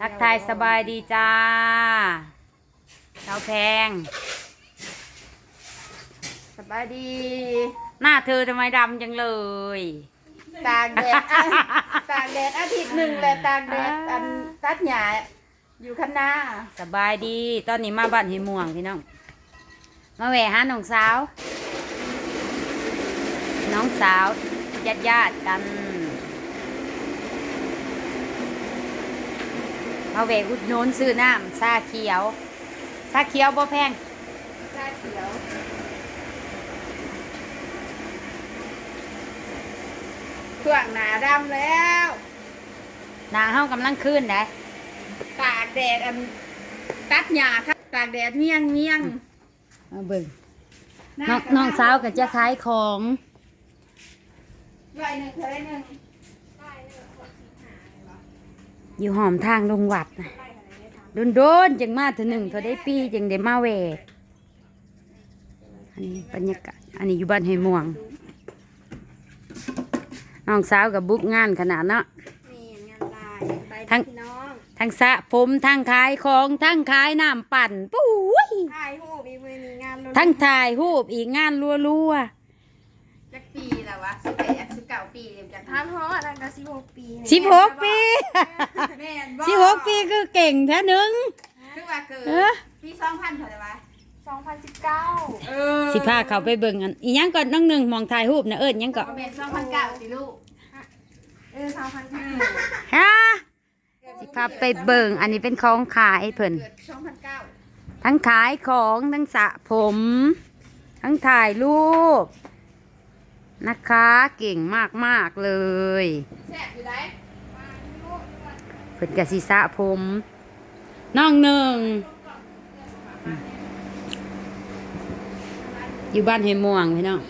ทักทายสบายดีจ้าเจ้าแพง สบายดี หน้าเธอทำไมดำจังเลย ตากแดดอะตากแดดอาทิตย์หนึ่งแหละตากแดดอันตัดหญ้าอยู่ข้างหน้า สบายดี ตอนนี้มาบ้านหิม่วงพี่น้อง มาแหวะหาน้องสาว น้องสาวญาติญาติๆกัน มาแหวะอุดหนุนซื้อน้ำชาเขียวชาเขียวบ่แพงชาเขียวเครื่องหนาดำแล้วหนาเฮากำลังขึ้นได้ตากแดดอันตัดหญ้าครับตากแดดเมี่ยงเมี่ยงมาเบิ่งหน้องน้องสาวก็จะขายของร้อยหนึ่งเท่าไหรหนึ่ง อยู่หอมทางลงวัดนะโดนโดนๆจังมาเถึงหนึ่งเขาได้ปีจังได้มาแหวกอันนี้บรรยากาศอันนี้อยู่บ้านห้วยม่วงน้องสาวกับบุกงานขนาดเนาะมีงานลายไปทั้งพี่น้องทั้งสระผมทั้งขายของทั้งขายน้ำปั่นปุ้ยถ่ายรูปอีกมือนี้งานลุ้นทั้งถ่ายรูปอีกงานรัวจักปีแล้ววะสิบแปดสิบเก้า ปีเรียนจากท่านฮอดอันก็สิบหกปีๆสิบหกปี แม่นสิบหกปีคือเก่งแท้หนึ่งคือว่าเกิดเออปีสองพันเท่าไหร่วะสองพันสิบเก้าเออสิพาเขาไปเบิ่งอันอีหยังก่อนน้องหนึ่งมองถ่ายรูปนะเอิญยังก่อนแม่สองพันเก้าสิลูกเออสองพันสิบฮะสิพาไปเบิ่งอันนี้เป็นของขายเพิ่น เกิดสองพันเก้าทั้งขายของทั้งสระผม ทั้งถ่ายรูป นะคะ เก่งมากๆเลยแซ่บอยู่ไหนเพิ่นกะสิสระผมน้องหนึ่ง อยู่บ้านเหม่วงพี่น้อง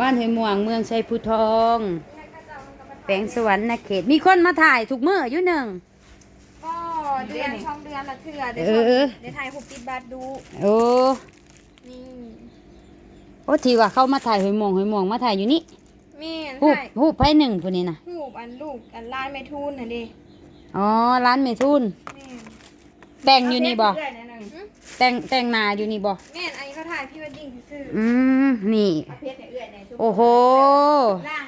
บ้านเหม่วงเมืองชัยพุทองแปลงสวรรค์นะเขตมีคนมาถ่ายทุกมื้ออยู่หนึ่งก็เดือนช่องเดือนละเถื่อเดี๋ยวเออเออเดี๋ยวไทยหุบติดบัตรดู โอ้นี่ โอ้ทีว่าเขามาถ่ายหอยหมวงหอยหมวงมาถ่ายอยู่นี่แม่นหูบถ่ายหูบไผหนึ่งคนนี้นะหูบอันลูกอันลายไม่ทุนน่ะดิอ๋อร้านเมทุนแม่นแต่งอยู่นี่บ่เรื่อยๆหนึ่งแต่งแต่งหนาอยู่นี่บ่แม่นอันนี้เขาถ่ายพรี่วดดิ้งซื่ออืมนี่เอาเพชรเนี่ยเอื้อยในทุกโอ้โหล่าง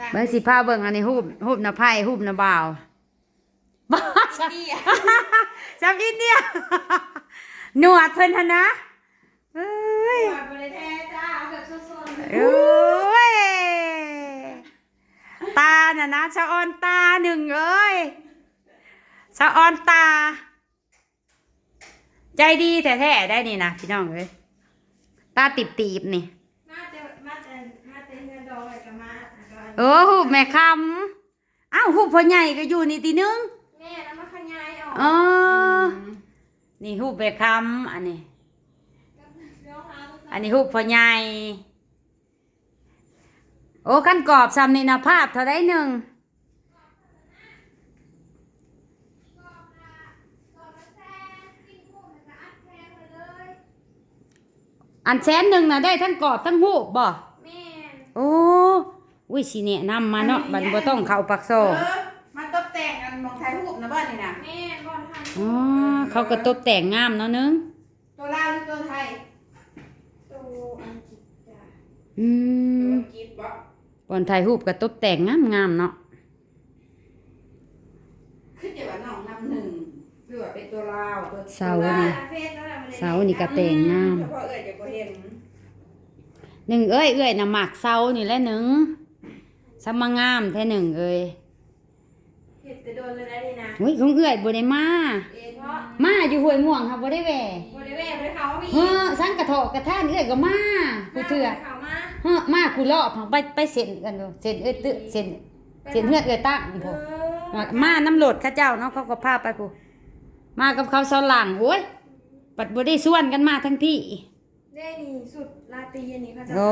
ล่างเบิ่งสิพาเบิ่งอันนี้หูบหูบหน้าไผ่หูบหน้าบ่าวบ้าจ้ะนี่อะจำอินเดียหนวดเพิ่นหนนะ เอ้ยหวานบริแท้จ้าเอาแบบสดๆเอ้ยตาน่ะนะชะออนตาหนึ่งเอ้ยชะออนตา ใจดีแท้ๆได้นี่นะพี่น้องเอ้ยตาติบตีบๆนี่มาเจอมาเจอมาเจอเงินดอกอะไรกับมาแล้วก็เออหูบแม่คำอ้าวหูบพ่อใหญ่ก็อยู่นี่ตีนึงแม่แล้วมาขยายออกอ๋อนี่หูบแม่คำอันนี้ อันนี้หูบพ่อใหญ่โอ้ขั้นกรอบซ้ำนี่นะภาพเท่าได้หนึ่งอันแสนหนึ่งนะได้ทั้งกรอบทั้งหูบบ่แม่นโอ้อุ้ยสิแนะนำมาเนาะบันบ่ต้องเข้าปักโซเออมันตกแต่งอันมองไทยรูปนะบ้านนี่นะแม่นบอลทันอ๋อเขาก็ตกแต่งงามเนาะนึงตัวลาวหรือตัวไทย ตัวอังกฤษจ้ะ อืตัวมอังกฤษบ่บอนไทยรูปก็ตกแต่งงามงามๆเนาะขึ้นอยู่ว่าน้องนำหนึ่งคือว่าเป็นตัวลาวตัวเสานี่เฟซแล้วแหละมันเลยเสานี่ก็แต่งงามเฉพาะเอ่ยจะบ่เห็นหนึ่งเอ้ยเอ้ยน่ะหมากเสานี่แหละหนึ่งสมางามแท้หนึ่งเอ้ยเห็ดจะโดนเลยนะนี่นะอุ้ยของเอ้ยบ่ได้มาเองเพราะมาอยู่ห้วยม่วงค่ะบ่ได้แหวบริเวณบริเขามีเฮ้อสังกะเถอกกระท่านเอ้ยก็มากูเถื่อ เขามาเฮ้อมากูรอบผังไปไปเซ็นกันดูเซ็นเอ้ยตึเซ็นเซ็นเฮือดเอ้ยตั้งเอพุ่นอมามาน้ำโหลดเข้าเจ้าเนาะเขาก็พาไปผู้มากับเขาเสาหลังโอ้ยปัดบ่ได้ส่วนกันมาทั้งพี่ได้นี่สุดลาตรีอันนี้เขาจะโอ้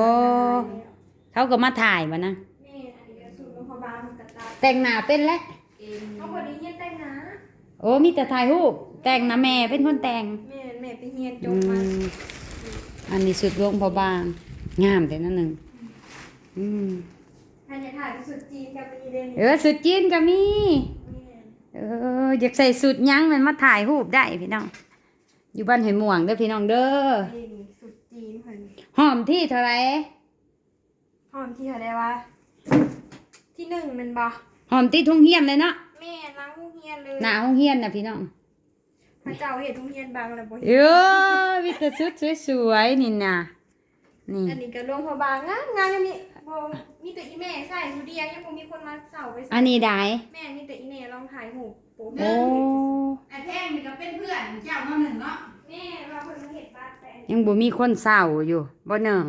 เขาก็มาถ่ายมานะนี่อันนี้ก็สุดโรงพยาบาลมันกระตายแต่งหน้าเป็นแล้วเองเขาบอกได้เฮียนแต่งนะโอ้มีแต่ถ่ายรูปแต่งนะแม่เป็นคนแต่งแม่แม่ไปเฮียนจอืบมามอันนี้สุดหลวงพอบาง งามแต่นั่นหนึ่งอืมท่านจะถ่ายไปสุดจีนกับปีเดนเออสุดจีนก็มีแม่เอออยากใส่สุดหยั้งมันมาถ่ายรูปได้พี่น้อง อยู่บ้านหอยม่วงเด้อพี่น้องเด้อนี่นี่สุดจีนเพิ่นหอมที่เท่าไหรหอมที่เขาได้ว่าที่หนึ่งแมันบ่หอมที่ทุ่งเฮียนเลยเนาะแม่ล้างห้องเฮียนเลยหน้าห้องเฮียนนะพี่น้องพระเจ้าเห็ดห้องเฮียนบางแล้วบ่เห็นเออวิตาสุดสวยๆนี่นะ นี่อันนี้ก็รวมพอบางงามงามยังมีบ่มีแต่อีแม่ใส่ผู้เดียวยังบ่มีคนมาเสาไปใส่อันนี้ได้แม่มีแต่อีแม่ลองถ่ายรูปโป๊ะโอ้ไอ้แพงนี่ก็เป็นเพื่อนเจ้าเนาะหนึ่งเนาะแม่ว่าเพิ่นมาเฮ็ดบ้านแต่ยังบ่มีคนเศร้าอยู่บ่หนึ่ง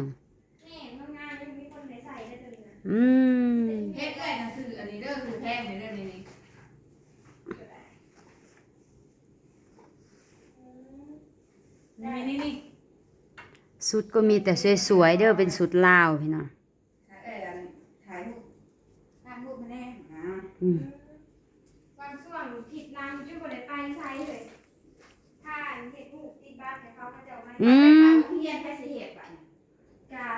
แม่ทำงานยังมีคนได้ใส่ได้เลยนะอืมเฮ็ดเอ้ยน่ะซื้ออันนี้เด้อคือแพงนี่เด้อนี่นี่นี่นี่นี่ สุดก็มีแต่สวยๆเด้อเป็นสุดลาวพี่น้องเอ้ยอันถ่ายรูปถ่ายรูปมาแน่อ่าอืมบางช่วงผิดน้ำจุ่บ่ได้ไปใช้เลยถ้าเฮ็ดรูปติดบ้านให้เขาเขาจะเอามาอืมไปเฮียนไปสิเฮ็ดบัดนี้กา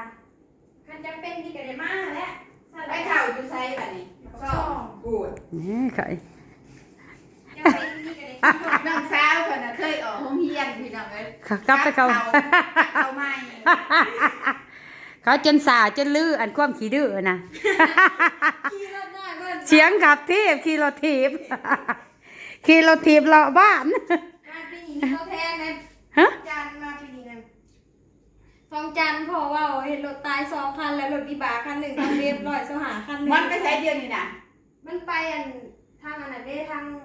คันจำเป็นที่ก็ได้มาแหละไปเข่าอยู่ไสบัดนี้สองกูดนี่ไข่จำเป็ นที่ก็ได้กินหมดน้องสาวเพิ่นน่ะเคยออกโรงเรียนพี่น้องเอ้ยกลับไปเขา เขาใหม่เขาจนสาจนลืออันความขี้ดื้อนะขี่รถน้อยเบิ่นเสียงขับทีบขี่รถทีบขี่รถทีบเลาะบ้าน มาปีนี้เขาแทนนะฮะ จันทร์มาปีนี้นะทองจันทร์พอเว่าเห็นรถตายสองคันแล้วรถดีบาคันหนึ่งทำเรียบร้อยสหาคันหนึ่งมันไปใช้เดือนนี่น่ะมันไปอันทางอันนั้นได้ทางห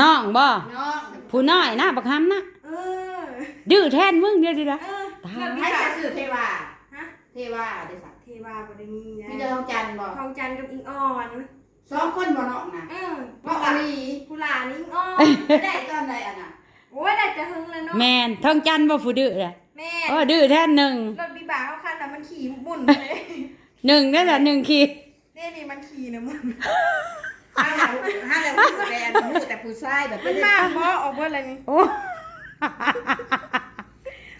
น้าน้องบ่น้องผู้น้อยนะบักฮัมนะเออดื้อแทนมึงเดียวดิละเออตายรถดีให้บาจะซื้อเทวาฮะเทวาเด้สักเทวาบ่ได้มีนะมีเจ้าทองจันทร์บ่ทองจันทร์กับอิงอ่อนสองคนบ่น้องน่ะเออบ่อาลีผู้หลานอิงอ่อนได้ตอนใดอะน่ะโอ้ยได้จะหึงเลยเนาะแมนทองจันทร์บ่ผู้ดื้อเลยแม่โอ้ดื้อแทนหนึ่งรถดีบาเขาคันน่ะมันขี่หมุนเลยหนึ่งนั่นแหละหนึ่งขี่นี่นี่มันขี่นะมึง ห้าแล้วห้าแล้วฮู้แต่อันฮู้แต่ผู้ชายแบบมันมาเพราะออกว่าอะไรนี่ โอ้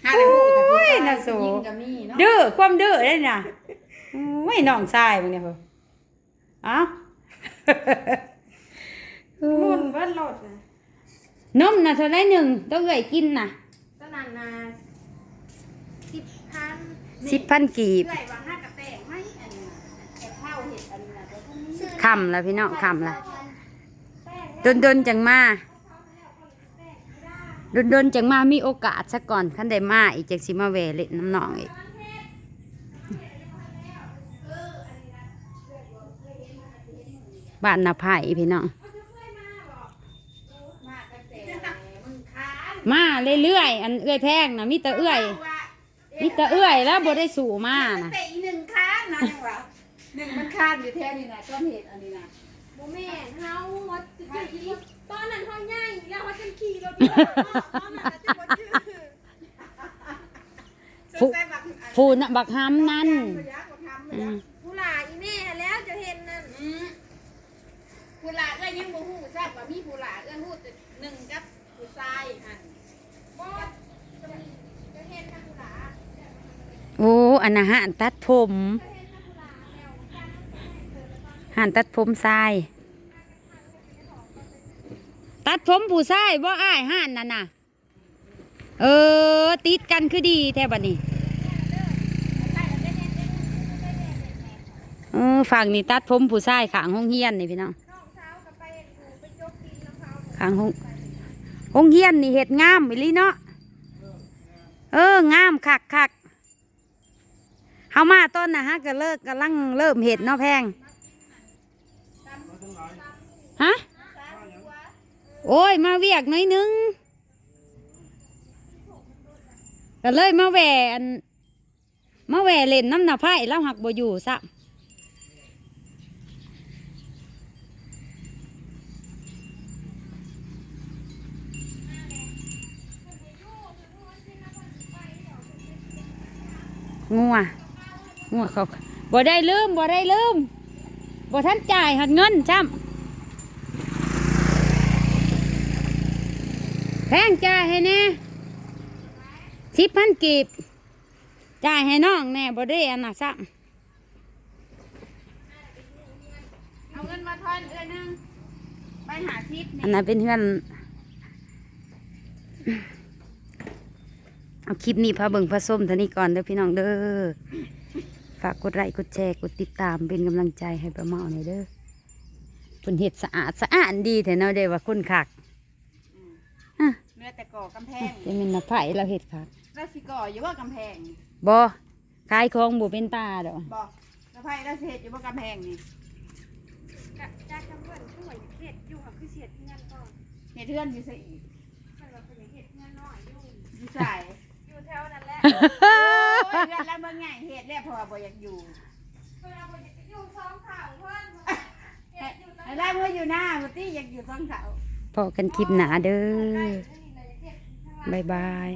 ห้าแล้วฮู้แต่ผู้ชายโอ้ยน่าสู ยิงก็มีเนาะดื้อความดื้อได้น่ะโอ้ยน้องชายมึงเนี่ยเพิ่นเอ้าหมุนเบิ้ลรถนะนมน่ะเท่าไรหนึ่งต้องเอ่ยกินน่ะตอนนั้นนะสิบพันสิบพันกีบเลื่อยว่าห้ากร คำละพี่น้องคำละดนดนจังมาดนดนจังมามีโอกาสซะก่อนคันได้มาอีกจังสิมาแหวเล่นน้ำหนองอีกบ้านนาไผ่พี่น้องมากตั้งแต่มึงค้าเรื่อยๆอันเอื้อยแพงนะมีแต่เอื้อยมีแต่เอื้อยแล้วบ่ได้สู่มานะ หนึ่งค้านนะยังว่าหนึ่งมันค้านอยู่แท้นี่น่ะต้นเหตุอันนี้น่ะโมแม่นเฮาว่าจะจะขี่ตอนนั้นเฮาใหญ่แล้วว่าจะขี่รถดีกว่าตอนนั้นน่ะจะบ่ชื่อผู้ผู้น่ะบักหำนั่นอยากทำอืมผู้หลาอีแม่แล้วจะเห็นนั่นอืมผู้หลาเอ้ยยังบ่ฮู้ทราบว่ามีผู้หลาเอ้ยฮู้แต่หนึ่งกับผู้ชายหั่นบ่จะมีจะเห็นทางผู้หลาโอ้อันน่ะหานตัดผม จะเห็นทางผู้หลาแล้วกัน หานตัดผมทราย ตัดผมผู้ชายบ่อ้ายห่นนั่นน่ะ เออ ติดกันคือดีแท้บัดนี้เออฝั่งนี้ตัดผมผู้ชายขางห้องเฮียนนี่พี่น้องขางห้องห้องเฮียนนี่เห็ดงามอีหลีเนาะเอองามคักคักเฮามาต้นนะฮะก็เลิกกำลังเริ่มเห็ดเนาะแพงฮะ โอ้ย มาเวียกน่อยนึงก็เลยมาแหวนมาแหวเล่นน้ำหน้าไผ่แล้วหักบ่อยู่ซะงัวงัวเขาบ่ได้ลืมบ่ได้ลืมบ่ทันจ่ายหัดเงินจ้ำ แพงจ่ายให้แน่สิบพันกีบจ่ายให้น้องแน่บ่ได้อันน่ะซ้เอาเงินมาทอนเอ้ยหนึงำไปหาทิพย์อันนี่นั้นเป็นเพื่อนเอาคลิปนี้พาเบิ่งพาส้มเท่านี้ก่อนเด้อพี่น้องเด้อฝากกดไลค์กดแชร์กดติดตามเป็นกำลังใจให้ประเมาหน่อยเด้อเพิ่นเฮ็ดสะอาดสะอาดดีแท้เนาะเด้ว่าคนคัก อืมเนื้อแต่ก่อกำแพงจะเป็นนไผเราเฮ็ดคักแล้วสิก่ออยู่ว่ากำแพงนี่บ่ขายของบ่เป็นตาดอกบอกแล้วไพ่แล้วสิเฮ็ดอยู่ว่ากำแพงนี่กะจากคำเพิ่นผู้ว่าเฮ็ดอยู่ค่ะคือเสียดเงินก่อนเฮ็ดเทือนอยู่ซะอีกเพิ่นว่าเพิ่นอยากเฮ็ดเงินน้อยอยู่อยู่ใส่อยู่แถวนั้นแหละโอ้ยเรือนแล้วเบิ่งใหญ่เฮ็ดแล้วเพราะว่าบ่อยากอยู่เพิ่นเอาบ่อยากจะอยู่สองข้างเพิ่นเฮ็ดอยู่ให้ได้เมื่ออยู่หน้าบ่ตี้อยากอยู่ท้องเขา พอกันคลิปหนาเด้อ ใกล้ บ๊ายบาย